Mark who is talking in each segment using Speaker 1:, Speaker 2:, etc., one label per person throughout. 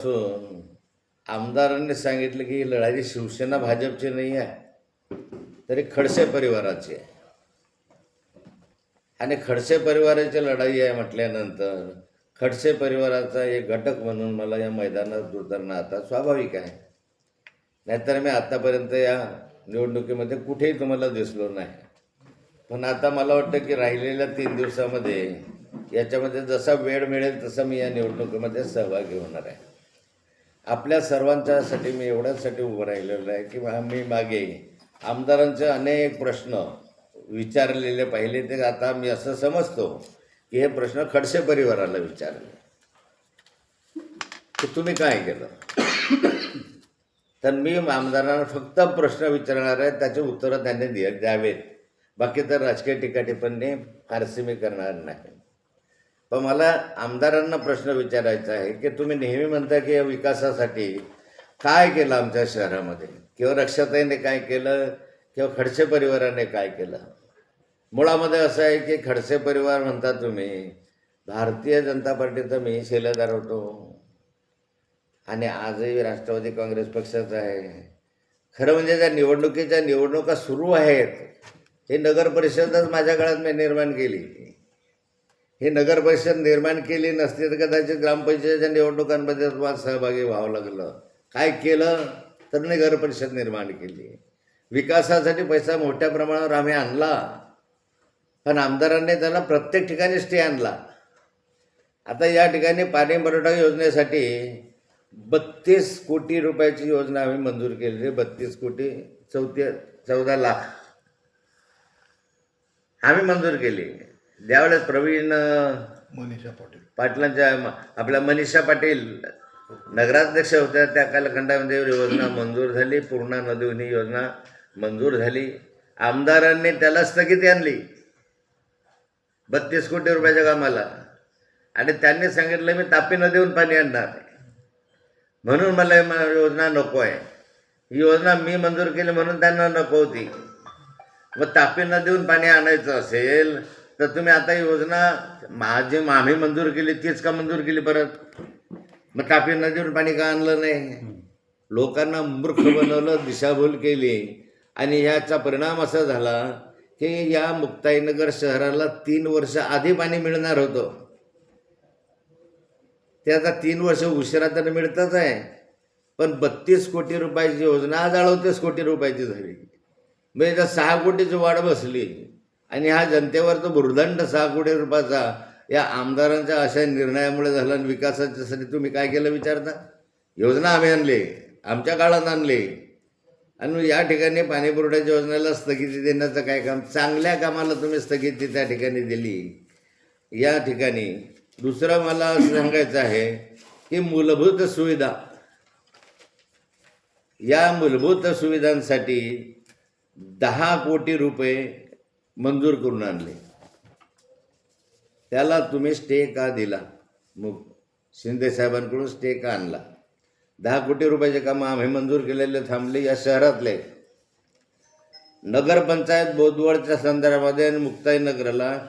Speaker 1: असून आमदारांनी सांगितलं की ही लढाई शिवसेना भाजपची नाही आहे तरी खडसे परिवाराची आहे. आणि खडसे परिवाराची लढाई आहे म्हटल्यानंतर खडसे परिवाराचा एक घटक म्हणून मला या मैदानात उतरणं आता स्वाभाविक आहे. नाहीतर मी आत्तापर्यंत या निवडणुकीमध्ये कुठेही तुम्हाला दिसलो नाही. पण आता मला वाटतं की राहिलेल्या तीन दिवसामध्ये याच्यामध्ये जसा वेळ मिळेल तसा मी या निवडणुकीमध्ये सहभागी होणार आहे. आपल्या सर्वांच्यासाठी मी एवढ्यासाठी उभं राहिलेलो आहे की मी मागे आमदारांचे अनेक प्रश्न विचारलेले पाहिले ते आता मी असं समजतो की हे प्रश्न खडसे परिवाराला विचारले. की तुम्ही काय केलं? तर मी आमदारांना फक्त प्रश्न विचारणार आहे त्याचे उत्तरं त्यांनी द्यावेत. बाकी तर राजकीय टीकाटिप्पणी फारसे मी करणार नाही. पण मला आमदारांना प्रश्न विचारायचा आहे की तुम्ही नेहमी म्हणता की या विकासासाठी काय केलं आमच्या शहरामध्ये? किंवा रक्षाताईने काय केलं? किंवा खडसे परिवाराने काय केलं? मुळामध्ये असं आहे की खडसे परिवार म्हणता तुम्ही भारतीय जनता पार्टीचा मी शिलेदार होतो. आणि आजही राष्ट्रवादी काँग्रेस पक्षाचा आहे. खरं म्हणजे ज्या निवडणुकीच्या निवडणुका सुरू आहेत हे नगर परिषदच माझ्या काळात मी निर्माण केली. हे नगर परिषद निर्माण केली नसती तर कदाचित ग्रामपंचायतच्या निवडणुकांमध्ये तुम्हाला सहभागी व्हावं लागलं. काय केलं? तर नगर परिषद निर्माण केली. विकासासाठी पैसा मोठ्या प्रमाणावर आम्ही आणला. पण आमदारांनी त्याला प्रत्येक ठिकाणी स्टे आणला. आता या ठिकाणी पाणी पुरवठा योजनेसाठी बत्तीस कोटी रुपयाची योजना आम्ही मंजूर केलेली बत्तीस कोटी चौथी चौदा लाख आम्ही मंजूर केली. त्यावेळेस प्रवीण
Speaker 2: मनीषा पाटील.
Speaker 1: पाटलांच्या आपल्या मनीषा पाटील. नगराध्यक्ष होत्या त्या कालखंडामध्ये योजना मंजूर झाली पूर्णा नदीवनी योजना मंजूर झाली. आमदारांनी त्याला स्थगिती आणली. बत्तीस कोटी रुपयाच्या कामाला. आणि त्यांनी सांगितलं मी तापी नदीहून पाणी आणणार म्हणून मला योजना नको आहे. ही योजना मी मंजूर केली म्हणून त्यांना नको होती. मग तापी नदीहून पाणी आणायचं असेल तर तुम्ही आता योजना माझी आम्ही मंजूर केली तीच का मंजूर केली परत? मग तापी नदीवर पाणी का आणलं नाही? लोकांना मूर्ख बनवलं दिशाभूल केली. आणि ह्याचा परिणाम असा झाला की या मुक्ताईनगर शहराला तीन वर्ष आधी पाणी मिळणार होतं. ते आता तीन वर्ष उशिरा तर मिळतच आहे. पण बत्तीस कोटी रुपयाची योजना आज अडतीस कोटी रुपयाची झाली. म्हणजे सहा कोटीची वाढ बसली. आणि हा जनतेवरचा भुर्दंड सहा कोटी रुपयाचा या आमदारांच्या अशा निर्णयामुळे झाला आणि विकासाच्यासाठी तुम्ही काय केलं विचारता? योजना आम्ही आणली आमच्या काळात आणली. आणि या ठिकाणी पाणी पुरवठ्याच्या योजनेला स्थगिती देण्याचं काय काम? चांगल्या कामाला तुम्ही स्थगिती त्या ठिकाणी दिली. या ठिकाणी दुसरं मला असं सांगायचं आहे की मूलभूत सुविधा या मूलभूत सुविधांसाठी दहा कोटी रुपये मंजूर करून आणले. त्याला तुम्ही स्टे का दिला? मग शिंदे साहेबांकडून स्टे का आणला? दहा कोटी रुपयाचे कामं आम्ही मंजूर केलेले थांबले या शहरातले. नगरपंचायत बोदवडच्या संदर्भामध्ये आणि मुक्ताई नगरला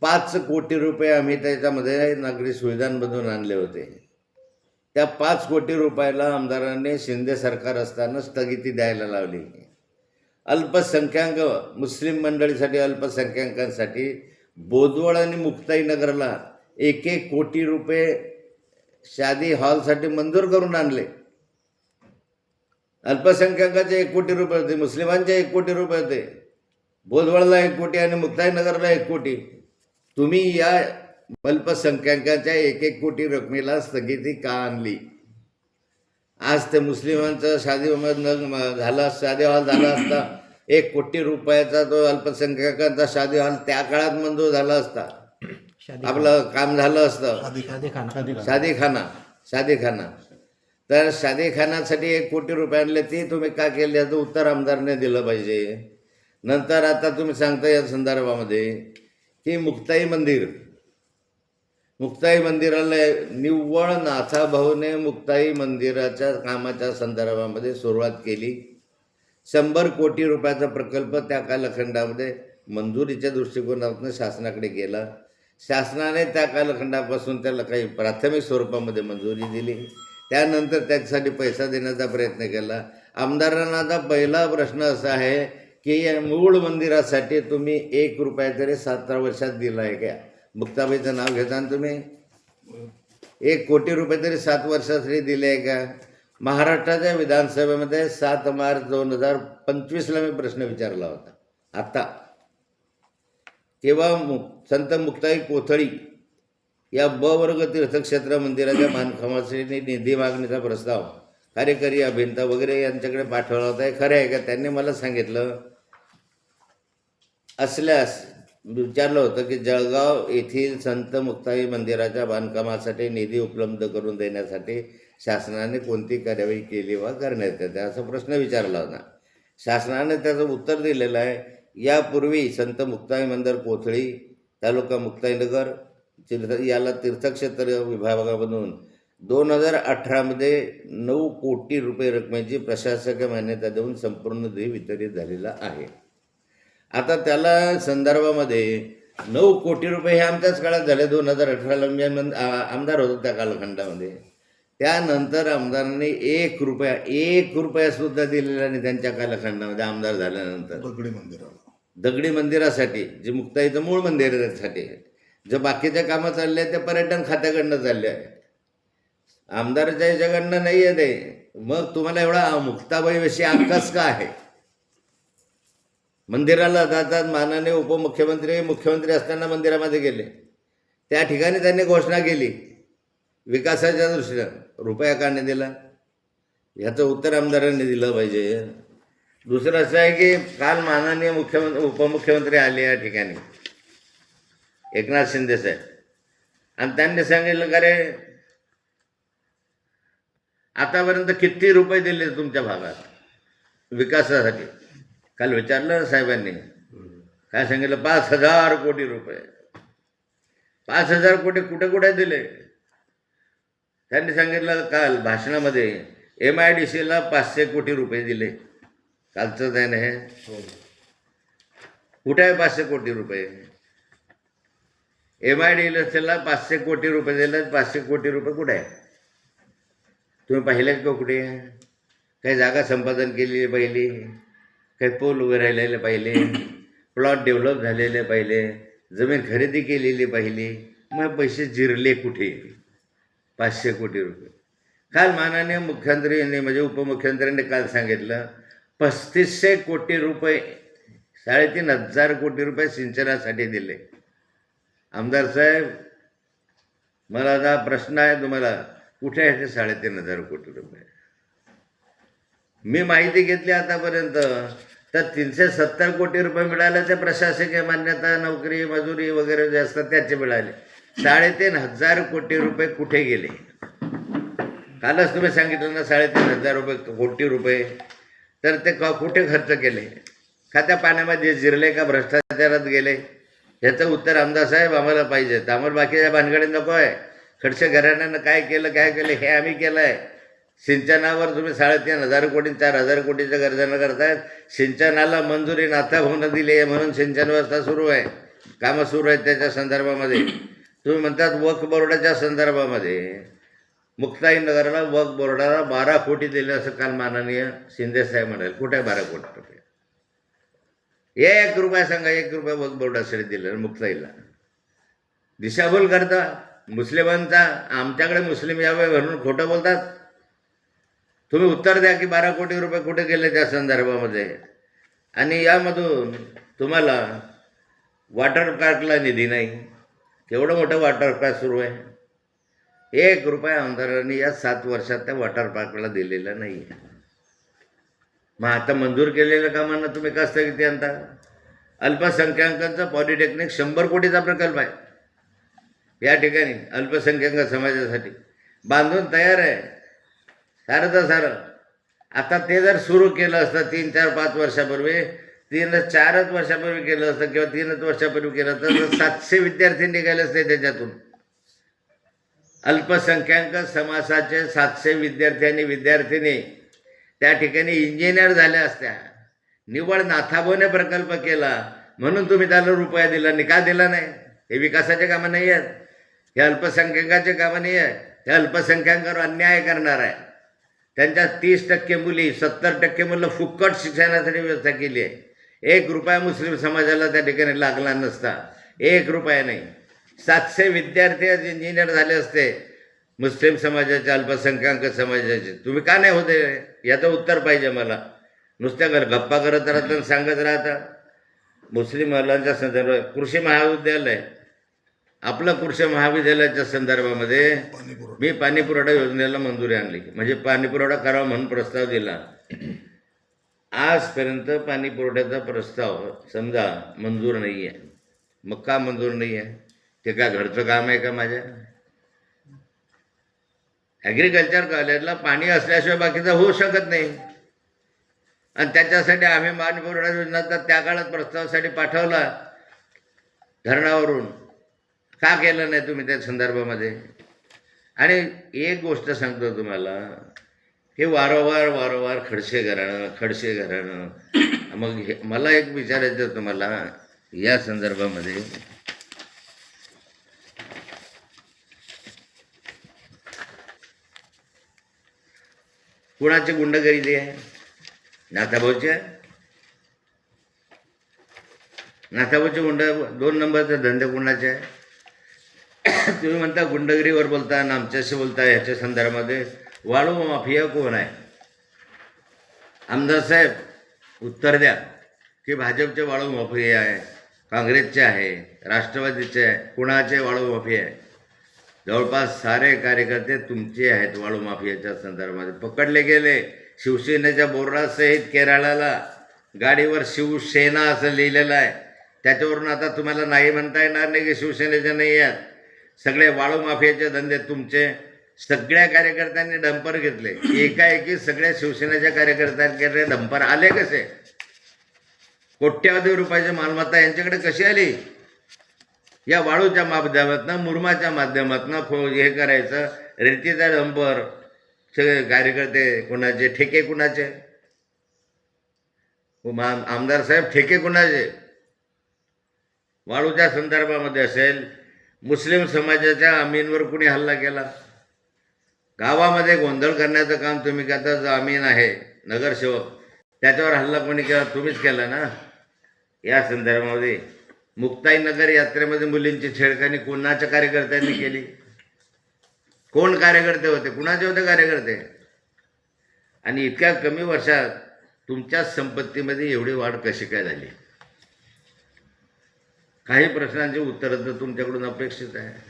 Speaker 1: पाच कोटी रुपये आम्ही त्याच्यामध्ये नागरी सुविधांमधून आणले होते. त्या पाच कोटी रुपयाला आमदारांनी शिंदे सरकार असताना स्थगिती द्यायला लावली. अल्पसंख्याक मुस्लिम मंडळीसाठी अल्पसंख्याकांसाठी बोदवळ आणि मुक्ताईनगरला एक एक कोटी रुपये शादी हॉलसाठी मंजूर करून आणले. अल्पसंख्याकाचे एक कोटी रुपये होते मुस्लिमांचे एक कोटी रुपये होते बोधवडला एक कोटी आणि मुक्ताईनगरला एक कोटी. तुम्ही या अल्पसंख्याकाच्या एक एक कोटी रकमेला स्थगिती का आणली? आज ते मुस्लिमांचं शादी न झाला शादी हॉल झाला असता. एक कोटी रुपयाचा तो अल्पसंख्याकांचा शादी हॉल त्या काळात मंजूर झाला असता. आपलं काम झालं असतं. शादीखाना. शादीखाना. तर शादीखानासाठी एक कोटी रुपये आणले ते तुम्ही का केले? याचं उत्तर आमदारने दिलं पाहिजे. नंतर आता तुम्ही सांगता या संदर्भामध्ये की मुक्ताई मंदिर. मुक्ताई मंदिराला निव्वळ नाथाभाऊने मुक्ताई मंदिराच्या कामाच्या संदर्भामध्ये सुरुवात केली. शंभर कोटी रुपयाचा प्रकल्प त्या कालखंडामध्ये मंजुरीच्या दृष्टिकोनातून शासनाकडे गेला. शासनाने त्या कालखंडापासून त्याला काही प्राथमिक स्वरूपामध्ये मंजुरी दिली. त्यानंतर त्याच्यासाठी पैसा देण्याचा प्रयत्न केला. आमदारांना पहिला प्रश्न असा आहे की या मूळ मंदिरासाठी तुम्ही एक रुपया तरी सतरा वर्षात दिला आहे का? मुक्ताबाईचं नाव घेता ना तुम्ही? एक कोटी रुपये तरी सात वर्षासाठी दिले आहे का? महाराष्ट्राच्या विधानसभेमध्ये सात मार्च दोन हजार पंचवीसला मी प्रश्न विचारला होता. आत्ता तेव्हा मु संत मुक्ताई कोथळी या ब वर्ग तीर्थक्षेत्र मंदिराच्या बांधकामासाठी निधी मागणीचा प्रस्ताव कार्यकारी अभियंता वगैरे यांच्याकडे पाठवला होता. हे खरं आहे का? त्यांनी मला सांगितलं असल्यास विचारलं होतं की जळगाव येथील संत मुक्ताई मंदिराच्या बांधकामासाठी निधी उपलब्ध करून देण्यासाठी शासनाने कोणती कार्यवाही केली वा करण्यात येते? असा प्रश्न विचारला होता. शासनाने त्याचं उत्तर दिलेलं आहे. यापूर्वी संत मुक्ताई मंदिर कोथळी तालुका मुक्ताईनगर तीर्थ याला तीर्थक्षेत्र विभागामधून दोन हजार अठरामध्ये नऊ कोटी रुपये रकमेची प्रशासकीय मान्यता देऊन संपूर्ण निधी वितरित झालेला आहे. आता त्याला संदर्भामध्ये नऊ कोटी रुपये हे आमच्याच काळात झाले दोन हजार अठराला मी आमदार होतो त्या कालखंडामध्ये. त्यानंतर आमदारांनी एक रुपया एक रुपया सुद्धा दिलेला नाही त्यांच्या कालखंडामध्ये आमदार झाल्यानंतर.
Speaker 2: दगडी मंदिराला.
Speaker 1: दगडी मंदिरासाठी जे मुक्ताईचं मूळ मंदिर आहे त्यासाठी. जे बाकीचे कामं चालले आहेत ते पर्यटन खात्याकडनं चालले आहे आमदाराच्या याच्याकडनं नाही आहे ते. मग तुम्हाला एवढा मुक्ताबाईविषयी अक्कस का आहे? मंदिराला जातात मानाने उपमुख्यमंत्री मुख्यमंत्री असताना मंदिरामध्ये गेले. त्या ठिकाणी त्यांनी घोषणा केली. विकासाच्या दृष्टीनं रुपया का नाही दिला? ह्याचं उत्तर आमदारांनी दिलं पाहिजे. दुसरं असं आहे की काल माननीय मुख्यमंत्री उपमुख्यमंत्री आले या ठिकाणी. एकनाथ शिंदे साहेब. आणि त्यांनी सांगितलं का रे आतापर्यंत किती रुपये दिले तुमच्या भागात? विकासासाठी. काल विचारलं साहेबांनी काय सांगितलं? पाच हजार कोटी रुपये. पाच हजार कोटी कुठे कुठे दिले? त्यांनी सांगितलं काल भाषणामध्ये एम आय डी सीला पाचशे कोटी रुपये दिले. कालचं त्याने हे कुठे आहे पाचशे कोटी रुपये? एम आय डी एलला पाचशे कोटी रुपये दिले पाचशे कोटी रुपये कुठे आहे? तुम्ही पाहिलेत का कुठे? काही जागा संपादन केलेली पहिली? काही पोल उभे राहिलेले पाहिले प्लॉट डेव्हलप झालेले पाहिले जमीन खरेदी केलेली पाहिली मग पैसे जिरले कुठे? पाचशे कोटी रुपये. काल मानाने मुख्यमंत्र्यांनी म्हणजे उपमुख्यमंत्र्यांनी काल सांगितलं पस्तीसशे कोटी रुपये साडेतीन हजार कोटी रुपये सिंचनासाठी दिले. आमदार साहेब मला आता प्रश्न आहे तुम्हाला कुठे आहे ते साडेतीन हजार कोटी रुपये? मी माहिती घेतली आतापर्यंत. तर तीनशे सत्तर कोटी रुपये मिळाले ते प्रशासकीय मान्यता नोकरी मजुरी वगैरे जे असतात त्याचे मिळाले. साडेतीन हजार कोटी रुपये कुठे गेले? कालच तुम्ही सांगितलं ना साडेतीन हजार रुपये कोटी रुपये. तर ते क कुठे खर्च केले? खात्या पाण्यामध्ये जिरले का भ्रष्टाचारात गेले? ह्याचं उत्तर आमदार साहेब आम्हाला पाहिजे. आम्हाला बाकीच्या भानगडी नको आहे खडसे घराण्यानं काय केलं काय केलं हे आम्ही केलं आहे सिंचनावर तुम्ही साडेतीन हजार कोटी चार हजार कोटीच्या गरजानं करतायत. सिंचनाला मंजुरी नाथा दिली आहे म्हणून सिंचन व्यवस्था सुरू आहे. कामं सुरू आहेत त्याच्या संदर्भामध्ये. तुम्ही म्हणतात वक्फ बोर्डाच्या संदर्भामध्ये. मुक्ताई नगरला वक्फ बोर्डाला बारा कोटी दिले असं काल माननीय शिंदे साहेब म्हणाले. कुठे बारा कोटी रुपये? एक रुपया सांगा एक रुपया वक्फ बोर्डासाठी दिलं मुक्ताईला. दिशाभूल करता मुस्लिमांचा आमच्याकडे मुस्लिम यावे म्हणून खोटं बोलतात. तुम्ही उत्तर द्या की बारा कोटी रुपये कुठे गेले त्या संदर्भामध्ये? आणि यामधून तुम्हाला वॉटर पार्कला निधी नाही. केवढं मोठं वॉटर पार्क सुरू आहे? एक रुपया आमदारांनी या सात वर्षात त्या वॉटर पार्कला दिलेला नाही. आहे मग आता मंजूर केलेल्या कामांना तुम्ही का स्थगिती आणता? अल्पसंख्याकांचा पॉलिटेक्निक शंभर कोटीचा प्रकल्प आहे. या ठिकाणी अल्पसंख्याक समाजासाठी बांधून तयार आहे. सारं सारं आता ते जर सुरू केलं असतं तीन चार पाच वर्षापूर्वी तीन चारच वर्षापूर्वी केलं असतं किंवा तीनच वर्षापूर्वी केलं असतं तर सातशे विद्यार्थी निघाले असते त्याच्यातून. अल्पसंख्याक समासाचे सातशे विद्यार्थी आणि विद्यार्थिनी त्या ठिकाणी इंजिनियर झाल्या असत्या. निवड नाथाबोने प्रकल्प केला. म्हणून तुम्ही त्याला रुपया दिला आणि का दिला नाही? हे विकासाचे कामं नाही आहेत. हे अल्पसंख्याकाचे कामं नाही आहेत. हे अल्पसंख्याकांवर अन्याय करणार आहे त्यांच्या तीस टक्के मुली सत्तर टक्के मुलं फुकट शिक्षणासाठी व्यवस्था केली आहे. एक रुपया मुस्लिम समाजाला त्या ठिकाणी लागला नसता. एक रुपया नाही. सातशे विद्यार्थी आज इंजिनियर झाले असते. मुस्लिम समाजाचे अल्पसंख्याक समाजाचे. तुम्ही का नाही होते? याचं उत्तर पाहिजे मला. नुसत्या घर गप्पा करत राहता आणि सांगत राहता मुस्लिम महिलांच्या संदर्भात कृषी महाविद्यालय आपलं कृषी महाविद्यालयाच्या संदर्भामध्ये मी पाणी पुरवठा योजनेला मंजुरी आणली. म्हणजे पाणी पुरवठा करावा म्हणून प्रस्ताव दिला. आजपर्यंत पाणी पुरवठ्याचा प्रस्ताव समजा मंजूर नाही आहे मग का मंजूर नाही आहे ते काय घरचं काम आहे का माझ्या? ॲग्रिकल्चर कॉलेजला पाणी असल्याशिवाय बाकीचं होऊ शकत नाही. आणि त्याच्यासाठी आम्ही पाणी पुरवठा योजना तर त्या काळात प्रस्तावासाठी पाठवला. धरणावरून. का केलं नाही तुम्ही त्या संदर्भामध्ये? आणि एक गोष्ट सांगतो तुम्हाला हे वारंवार वारंवार खडसे घराणं खडसे घराणं मग हे मला एक विचारायचं तुम्हाला या संदर्भामध्ये. कुणाची गुंडगिरी आहे? नाथाभाऊच्या नाथाभाऊचे गुंड दोन नंबरचे धंदे कुणाचे आहे? तुम्ही म्हणता गुंडगिरीवर बोलता आणि आमच्याशी बोलता ह्याच्या संदर्भामध्ये वाळू माफिया कोण आहे? आमदार साहेब उत्तर द्या की भाजपचे वाळू माफिया आहे काँग्रेसचे आहे राष्ट्रवादीचे आहे कुणाचे वाळू माफिया आहे? जवळपास सारे कार्यकर्ते तुमचे आहेत वाळू माफियाच्या संदर्भामध्ये. पकडले गेले शिवसेनेच्या बोर्डासहित केरळाला. गाडीवर शिवसेना असं लिहिलेलं आहे. त्याच्यावरून आता तुम्हाला नाही म्हणता येणार नाही की शिवसेनेच्या नाही आहेत. सगळे वाळू माफियाचे धंदे तुमचे. सगळ्या कार्यकर्त्यांनी डंपर घेतले. एकाएकी सगळ्या शिवसेनेच्या कार्यकर्त्यांकडे डंपर आले कसे? कोट्यावधी रुपयाची मालमत्ता यांच्याकडे कशी आली? या वाळूच्या माध्यमातनं मुरमाच्या माध्यमातनं फो हे करायचं रेतीचा डंपर सगळे कार्यकर्ते कुणाचे ठेके कुणाचे? आमदार साहेब ठेके कुणाचे? वाळूच्या संदर्भामध्ये असेल मुस्लिम समाजाच्या अमीनवर कुणी हल्ला केला? गावामध्ये गोंधळ करण्याचं काम तुम्ही करता जो अमीन आहे नगरसेवक त्याच्यावर हल्ला कोणी केला? तुम्हीच केला ना? या संदर्भामध्ये मुक्ताईनगर यात्रेमध्ये मुलींची छेडखानी कोणाच्या कार्यकर्त्यांनी केली? कोण कार्यकर्ते होते? कुणाचे होते कार्यकर्ते? आणि इतक्या कमी वर्षात तुमच्या संपत्तीमध्ये एवढी वाढ कशी काय झाली? काही प्रश्नांची उत्तरं तर तुमच्याकडून अपेक्षित आहे.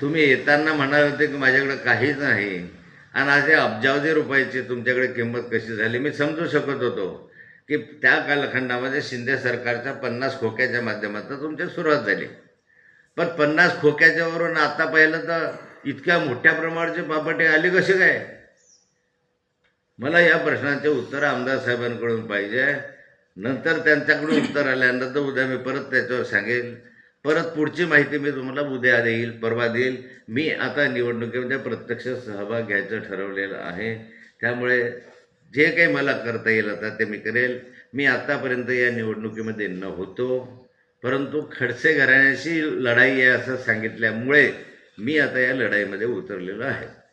Speaker 1: तुम्ही येताना म्हणाले होते की माझ्याकडे काहीच नाही. आणि आज हे अब्जावधी रुपयाची तुमच्याकडे किंमत कशी झाली? मी समजू शकत होतो की त्या कालखंडामध्ये शिंदे सरकारच्या पन्नास खोक्याच्या माध्यमातून तुमची सुरुवात झाली. पण पन्नास खोक्याच्यावरून आता पाहिलं तर इतक्या मोठ्या प्रमाणाची पापटे आली कशी काय? मला या प्रश्नाचे उत्तर आमदार साहेबांकडून पाहिजे. नंतर त्यांच्याकडून उत्तर आल्यानंतर उद्या मी परत त्याच्यावर सांगेल. परत पुढची माहिती मी तुम्हाला उद्या देईल परवा देईल. मी आता निवडणुकीमध्ये प्रत्यक्ष सहभाग घ्यायचं ठरवलेलं आहे. त्यामुळे जे काही मला करता येईल आता ते मी करेल. मी आत्तापर्यंत या निवडणुकीमध्ये नव्हतो. परंतु खडसे घराण्याशी लढाई आहे असं सांगितल्यामुळे मी आता या लढाईमध्ये उतरलेलो आहे.